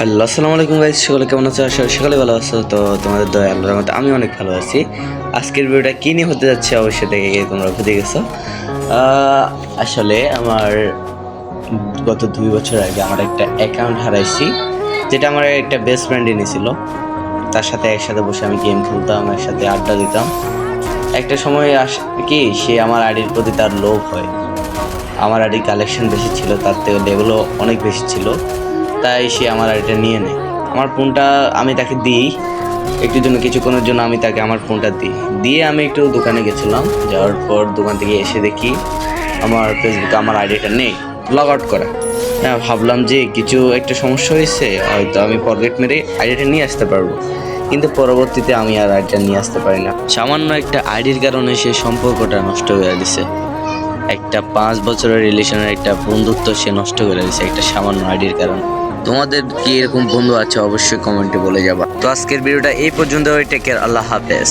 Hello, আসসালামু আলাইকুম guys সকালে কেমন আছো? আশা সকলে ভালো আছো। তো তোমাদের দয়া, আল্লাহর মতো আমি অনেক ভালো আছি। আজকের ভিডিওটা কী নিয়ে হতে যাচ্ছে অবশ্যই দেখে গিয়ে তোমরা বুঝে গেছো। আসলে আমার গত দুই বছর আগে আমার একটা অ্যাকাউন্ট হারাইছি, যেটা আমার একটা বেস্ট ফ্রেন্ড এনেছিল তার সাথে একসাথে বসে আমি গেম খেলতাম, একসাথে আড্ডা দিতাম। একটা সময় আস, কি, সে আমার আইডির প্রতি তার লোভ হয়। আমার আইডির কালেকশন বেশি ছিল, তার থেকে লেভেলও অনেক বেশি ছিল। তাই সে আমার আইডিটা নিয়ে নেয়। আমার ফোনটা আমি তাকে দিই। একটু জন্য, কিছুক্ষণের জন্য আমি তাকে আমার ফোনটা দিই। দিয়ে আমি একটু দোকানে গেছিলাম। যাওয়ার পর দোকান থেকে এসে দেখি আমার ফেসবুকে আমার আইডিটা নেই। লগ আউট করা। হ্যাঁ ভাবলাম যে কিছু একটা সমস্যা হয়েছে, হয়তো আমি ফরগেট মেরে আইডিটা নিয়ে আসতে পারব। কিন্তু পরবর্তীতে আমি আর আইডিটা নিয়ে আসতে পারি না। সামান্য একটা আইডির কারণে সে সম্পর্কটা নষ্ট হয়ে দিছে। একটা পাঁচ বছরের রিলেশনের একটা বন্ধুত্ব সে নষ্ট করে দিয়েছে একটা সামান্য আইডির কারণে। তোমাদের কি এরকম বন্ধু আছে অবশ্যই কমেন্টে বলে যাবা। তো আজকের ভিডিওটা এই পর্যন্ত টেক কেয়ার আল্লাহ হাফেজ।